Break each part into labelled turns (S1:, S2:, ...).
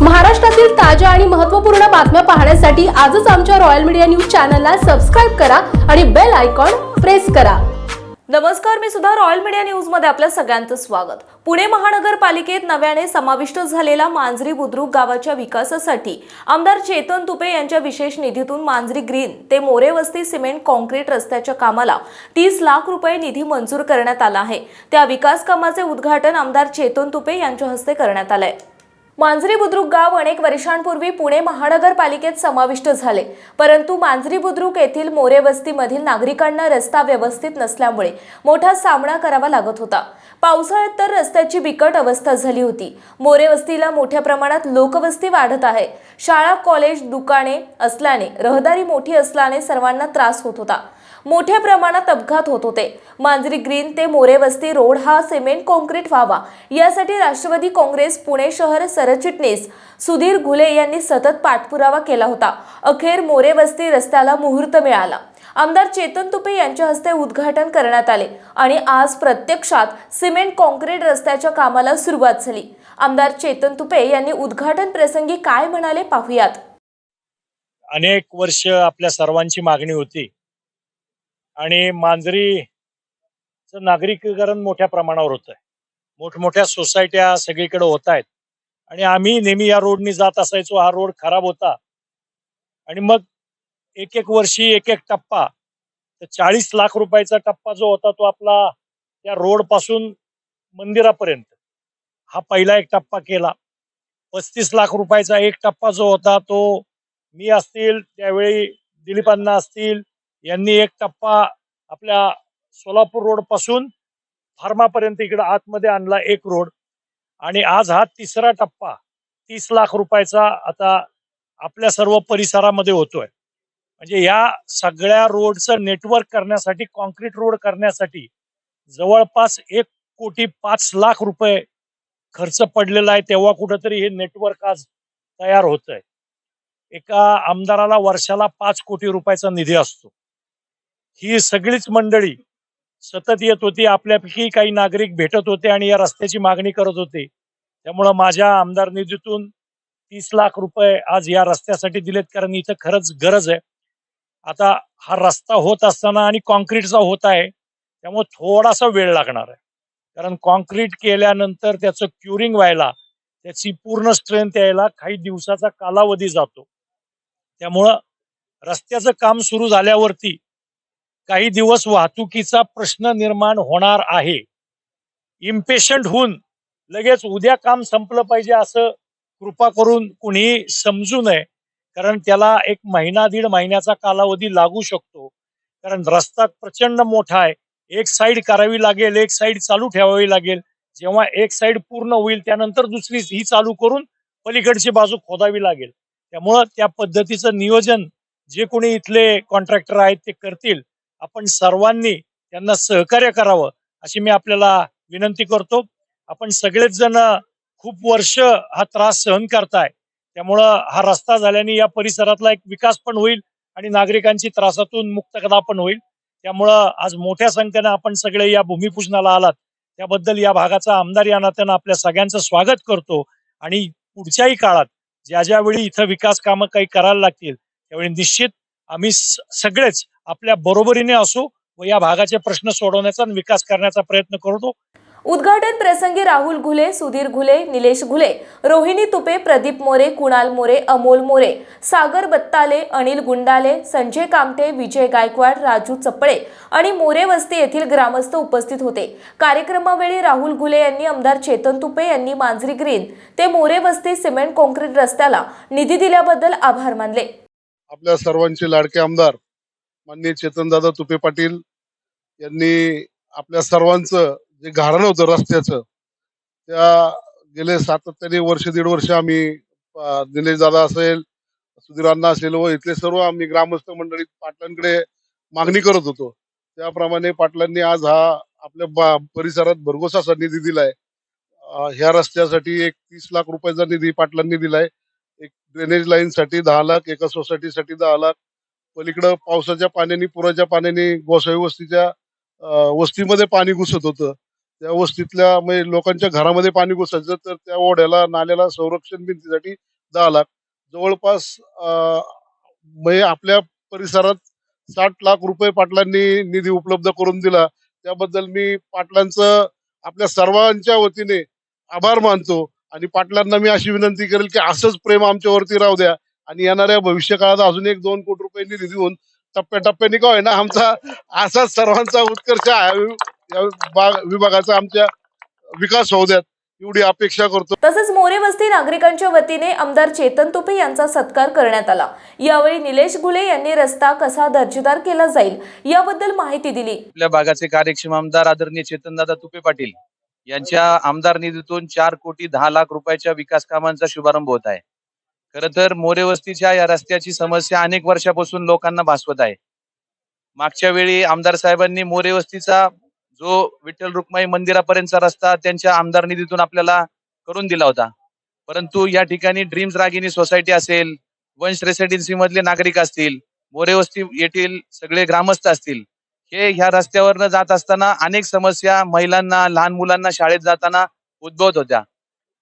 S1: महाराष्ट्रातील ताज्या आणि महत्त्वपूर्ण बातम्या पाहण्यासाठी आजच आमच्या रॉयल मीडिया न्यूज चॅनलला सबस्क्राईब करा आणि बेल आयकॉन प्रेस करा.
S2: नमस्कार मी सुद्धा रॉयल मीडिया न्यूजमध्ये आपलं आपल्या सगळ्यांचं स्वागत. पुणे महानगरपालिकेत नव्याने समाविष्ट झालेला मांजरी बुद्रुक गावाच्या विकासासाठी आमदार चेतन तुपे यांच्या विशेष निधीतून मांजरी ग्रीन ते मोरे वस्ती सिमेंट कॉन्क्रीट रस्त्याच्या कामाला तीस लाख रुपये निधी मंजूर करण्यात आला आहे. त्या विकास कामाचे उद्घाटन आमदार चेतन तुपे यांच्या हस्ते करण्यात आलं आहे मांजरी बुद्रुक गाव अनेक वर्षांपूर्वी पुणे महानगरपालिकेत समाविष्ट झाले. परंतु मांजरी बुद्रुक येथील मोरे वस्तीमधील नागरिकांना रस्ता व्यवस्थित नसल्यामुळे मोठा सामना करावा लागत होता. पावसाळ्यात तर रस्त्याची बिकट अवस्था झाली होती. मोरे वस्तीला मोठ्या प्रमाणात लोकवस्ती वाढत आहे. शाळा कॉलेज दुकाने असल्याने रहदारी मोठी असल्याने सर्वांना त्रास होत होता. मोठ्या प्रमाणात अपघात होत होते. मांजरी ग्रीन ते मोरेवस्ती रोड हा सिमेंट कॉन्क्रीट व्हावा. यासाठी राष्ट्रवादी काँग्रेस पुणे शहर सरचिटणीस सुधीर घुले यांनी सतत पाठपुरावा केला होता. अखेर मोरेवस्ती रस्त्याला मुहूर्त मिळाला. आमदार चेतन तुपे यांच्या हस्ते उद्घाटन करण्यात आले आणि आज प्रत्यक्षात सिमेंट कॉन्क्रीट रस्त्याच्या कामाला सुरुवात झाली. आमदार चेतन तुपे यांनी उद्घाटन प्रसंगी काय म्हणाले पाहुयात.
S3: अनेक वर्ष आपल्या सर्वांची मागणी होती. आणि मांजरीचं नागरिकीकरण मोठ्या प्रमाणावर होत आहे मोठमोठ्या सोसायट्या सगळीकडे होत आहेत आणि आम्ही नेहमी या रोडनी जात असायचो. हा रोड खराब होता. आणि मग एक एक वर्षी एक एक टप्पा तर चाळीस लाख रुपयाचा टप्पा जो होता तो आपला त्या रोडपासून मंदिरापर्यंत. हा पहिला एक टप्पा केला. पस्तीस लाख रुपयाचा एक टप्पा जो होता तो मी असतील त्यावेळी दिलीपांना असतील यांनी एक टप्पा आपल्या सोलापूर रोडपासून फार्मापर्यंत इकडे आतमध्ये आणला एक रोड. आणि आज हा तिसरा टप्पा तीस लाख रुपयाचा आता आपल्या सर्व परिसरामध्ये होतोय. म्हणजे या सगळ्या रोडचं नेटवर्क करण्यासाठी कॉन्क्रीट रोड करण्यासाठी जवळपास एक कोटी पाच लाख रुपये खर्च पडलेला आहे. तेव्हा कुठंतरी हे नेटवर्क आज तयार होत आहे एका आमदाराला वर्षाला पाच कोटी रुपयाचा निधी असतो. ही सगळीच मंडळी सतत येत होती आपल्यापैकी काही नागरिक भेटत होते आणि या रस्त्याची मागणी करत होते. त्यामुळं माझ्या आमदार निधीतून तीस लाख रुपये आज या रस्त्यासाठी दिलेत कारण इथं खरंच गरज आहे. आता हा रस्ता होत असताना आणि कॉन्क्रीटचा होत आहे त्यामुळे थोडासा वेळ लागणार आहे. कारण कॉन्क्रीट केल्यानंतर त्याचं क्युरिंग व्हायला त्याची पूर्ण स्ट्रेंथ यायला काही दिवसाचा कालावधी जातो. त्यामुळं रस्त्याचं काम सुरू झाल्यावरती काही दिवस वाहतुकीचा प्रश्न निर्माण होणार आहे. इम्पेशंट होऊन लगेच उद्या काम संपलं पाहिजे असं कृपा करून कुणीही समजू नये कारण त्याला एक महिना दीड महिन्याचा कालावधी लागू शकतो. कारण रस्ता प्रचंड मोठा आहे. एक साईड करावी लागेल एक साईड चालू ठेवावी लागेल. जेव्हा एक साईड पूर्ण होईल त्यानंतर दुसरी ही चालू करून पलीकडची बाजू खोदावी लागेल. त्यामुळं त्या पद्धतीचं नियोजन जे कोणी इथले कॉन्ट्रॅक्टर आहेत ते करतील. आपण सर्वांनी त्यांना सहकार्य करावं अशी मी आपल्याला विनंती करतो. आपण सगळेच जण खूप वर्ष हा त्रास सहन करताय. त्यामुळं हा रस्ता झाल्याने या परिसरातला एक विकास पण होईल आणि नागरिकांची त्रासातून मुक्तता पण होईल. त्यामुळं आज मोठ्या संख्येनं आपण सगळे या भूमिपूजनाला आलात. त्याबद्दल या भागाचा आमदार या नात्यानं आपल्या सगळ्यांचं स्वागत करतो. आणि पुढच्याही काळात ज्या ज्यावेळी इथं विकास कामं काही करायला लागतील त्यावेळी निश्चित आम्ही स- सगळेच आपल्या बरोबरीने असू व या भागाचे प्रश्न सोडवण्याचा आणि विकास करण्याचा प्रयत्न करतो.
S2: उद्घाटन प्रसंगी राहुल घुले सुधीर घुले निलेश घुले रोहिणी तुपे प्रदीप मोरे कुणाल मोरे अमोल मोरे सागर बत्ताले अनिल गुंडाले संजय कामटे विजय गायकवाड राजू चपळे आणि मोरे वस्ती येथील ग्रामस्थ उपस्थित होते. कार्यक्रमावेळी राहुल घुले यांनी आमदार चेतन तुपे यांनी मांजरी ग्रीन ते मोरे वस्ती सिमेंट कॉन्क्रीट रस्त्याला निधी दिल्याबद्दल आभार मानले.
S4: आपल्या सर्वांचे लाडके आमदार माननीय चेतनदादा तुपे पाटील यांनी आपल्या सर्वांचं जे घारण होतं रस्त्याचं त्या गेले सातत्याने वर्ष दीड वर्ष आम्ही दिनेश दादा असेल सुधीरांना असेल व इथले सर्व आम्ही ग्रामस्थ मंडळी पाटलांकडे मागणी करत होतो. त्याप्रमाणे पाटलांनी आज हा आपल्या बा- परिसरात भरघोस असा निधी दिलाय. ह्या रस्त्यासाठी एक तीस लाख रुपयाचा निधी पाटलांनी दिलाय. एक ड्रेनेज लाईन साठी दहा लाख एका सोसायटीसाठी दहा लाख पलीकडं पावसाच्या पाण्याने पुराच्या पाण्याने गोसावी वस्तीच्या वस्तीमध्ये पाणी घुसत होतं. त्या वस्तीतल्या म्हणजे लोकांच्या घरामध्ये पाणी घुसायचं तर त्या ओढ्याला नाल्याला संरक्षण भिंतीसाठी दहा लाख. जवळपास म्हणजे आपल्या परिसरात साठ लाख रुपये पाटलांनी निधी उपलब्ध करून दिला. त्याबद्दल मी पाटलांचं आपल्या सर्वांच्या वतीने आभार मानतो. आणि पाटलांना मी अशी विनंती करेल की असंच प्रेम आमच्यावरती राहू द्या. आणि येणाऱ्या भविष्य काळात अजून एक दोन कोटी रुपये निधी देऊन टप्प्याटप्प्याने का होईना आमचा असाच सर्वांचा उत्कर्ष आहे. या बा- विभागाचा आमच्या विकास होऊ द्यात एवढी अपेक्षा करतो.
S2: तसेच मोरे वस्ती नागरिकांच्या वतीने आमदार चेतन तुपे यांचा सत्कार करण्यात आला. यावेळी निलेश घुले यांनी रस्ता कसा दर्जेदार केला जाईल याबद्दल माहिती दिली.
S5: आपल्या भागाचे कार्यक्षम आमदार आदरणीय चेतनदादा तुपे पाटील यांच्या आमदार निधीतून चार कोटी दहा लाख रुपयाच्या विकास कामांचा शुभारंभ होत आहे. खर तर मोरे वस्तीच्या या रस्त्याची समस्या अनेक वर्षापासून लोकांना भासवत आहे. मागच्या वेळी आमदार साहेबांनी मोरे वस्तीचा जो विठ्ठल रुक्माई मंदिरापर्यंतचा रस्ता त्यांच्या आमदार निधीतून आपल्याला करून दिला होता. परंतु या ठिकाणी ड्रीम्स रागिनी सोसायटी असेल वंश रेसिडेन्सी मधले नागरिक असतील मोरे वस्ती येथील सगळे ग्रामस्थ असतील हे ह्या रस्त्यावरनं जात असताना अनेक समस्या महिलांना लहान मुलांना शाळेत जाताना उद्भवत होत्या.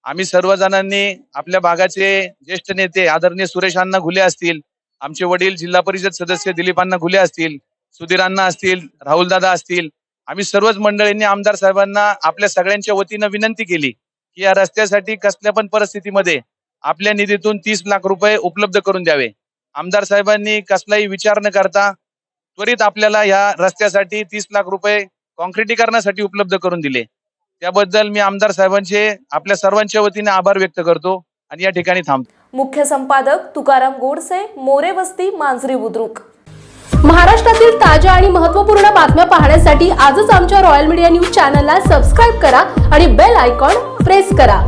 S5: आम्ही सर्वजणांनी आपल्या भागाचे ज्येष्ठ नेते आदरणीय सुरेश अण्णा घुले असतील आमचे वडील जिल्हा परिषद सदस्य दिलीपांना अण्णा घुले असतील सुधीर अण्णा असतील राहुलदादा असतील आम्ही सर्वच मंडळींनी आमदार साहेबांना आपल्या सगळ्यांच्या वतीनं विनंती केली की या रस्त्यासाठी कसल्या पण परिस्थितीमध्ये आपल्या निधीतून तीस लाख रुपये उपलब्ध करून द्यावे. आमदार साहेबांनी कसलाही विचार न करता त्वरित आपल्याला या रस्त्यासाठी तीस लाख रुपये कॉन्क्रिटीकरणासाठी उपलब्ध करून दिले. त्याबद्दल मी आमदार साहेबांचे आपल्या सर्वांच्या वतीने आभार व्यक्त करतो आणि या ठिकाणी थांबतो.
S2: मुख्य संपादक तुकाराम गोडसे मोरे वस्ती मांजरी बुद्रुक.
S1: महाराष्ट्रातील ताज्या आणि महत्त्वपूर्ण बातम्या पाहण्यासाठी आजच आमच्या रॉयल मीडिया न्यूज चॅनलला सबस्क्राईब करा आणि बेल आयकॉन प्रेस करा.